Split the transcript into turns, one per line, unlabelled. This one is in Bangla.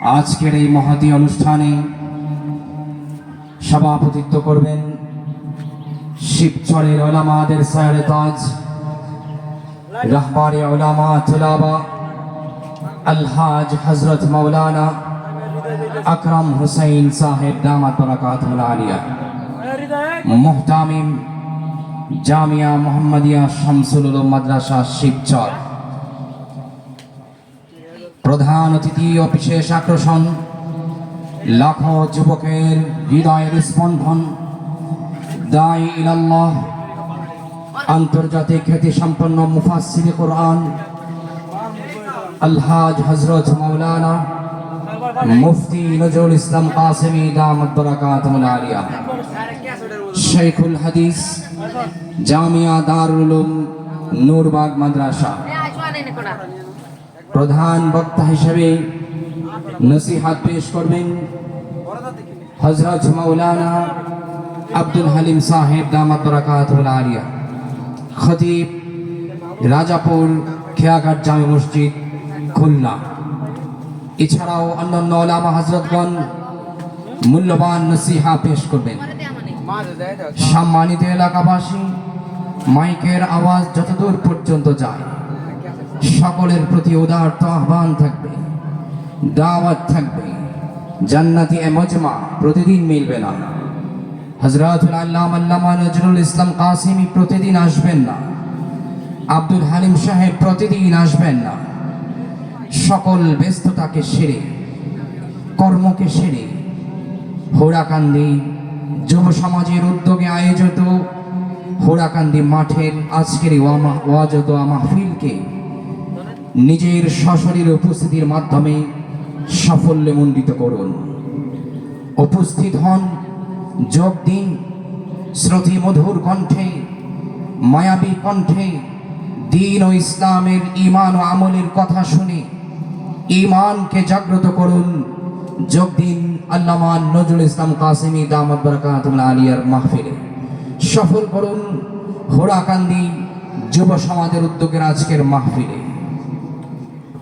আজকের এই মহতী অনুষ্ঠানে সভাপতিত্ব করবেন শিবচরের ওলামাদের সায়রে তাজ, রাহবারে ওলামা তুলাবা আলহাজ হজরত মৌলানা আকরাম হুসাইন সাহেব দামাত বরাকাতুল আলিয়া, মুহতামিম জামিয়া মোহাম্মদিয়া শামসুল মাদ্রাসা শিবচর। প্রধান অতিথি ও বিশেষ আকর্ষণ, লাখো যুবকের হৃদয়ের স্পন্দন আন্তর্জাতিক খ্যাতি সম্পন্ন মুফাসির কোরআন, আলহাজ হজরত মৌলানা মুফতি নজরুল ইসলাম কাসেমি দামত বরাকাতুল আলিয়া হাদিস, জামিয়া দারুল উলুম, নূরবাগ মাদ্রাসা। প্রধান বক্তা হিসেবে নসিহাত পেশ করবেন হজরত মৌলানা আব্দুল হালিম সাহেব দামাত বরাকাতুল আলিয়া, খতিব রাজাপুর খেয়াঘাট জামে মসজিদ, খুলনা। এছাড়াও অন্যান্য ওলামা হজরতগণ মূল্যবান নসিহা পেশ করবেন। সম্মানিত এলাকাবাসী, মাইকের আওয়াজ যতদূর পর্যন্ত যায়। সকলের প্রতি উদারত আহ্বান থাকবে, দাওয়াত থাকবে, জান্নাতি মজমা প্রতিদিন মিলবে না। হজরতুল আল্লাহ আল্লামা নজরুল ইসলাম কাসিমি প্রতিদিন আসবেন না। আব্দুল হালিম সাহেব প্রতিদিন আসবেন না। সকল ব্যস্ততাকে সেরে, কর্মকে সেরে, হোড়াকান্দি যুব সমাজের উদ্যোগে আয়োজিত হোড়াকান্দি মাঠের আজকের ওয়াজ ও দোয়া মাহফিলকে নিজের সশরীর উপস্থিতির মাধ্যমে সাফল্যে মণ্ডিত করুন। উপস্থিত হন, যোগ দিন, শ্রুতি মধুর কণ্ঠে, মায়াবী কণ্ঠে, দিন ও ইসলামের ইমান ও আমলের কথা শুনে ইমানকে জাগ্রত করুন। যোগ দিন আল্লামান নজরুল ইসলাম কাসিমি দামদ বরকাতুল আলিয়ার মাহফিলে। সফল করুন, হোড়াকান্দি যুব সমাজের উদ্যোগের আজকের মাহফিলে।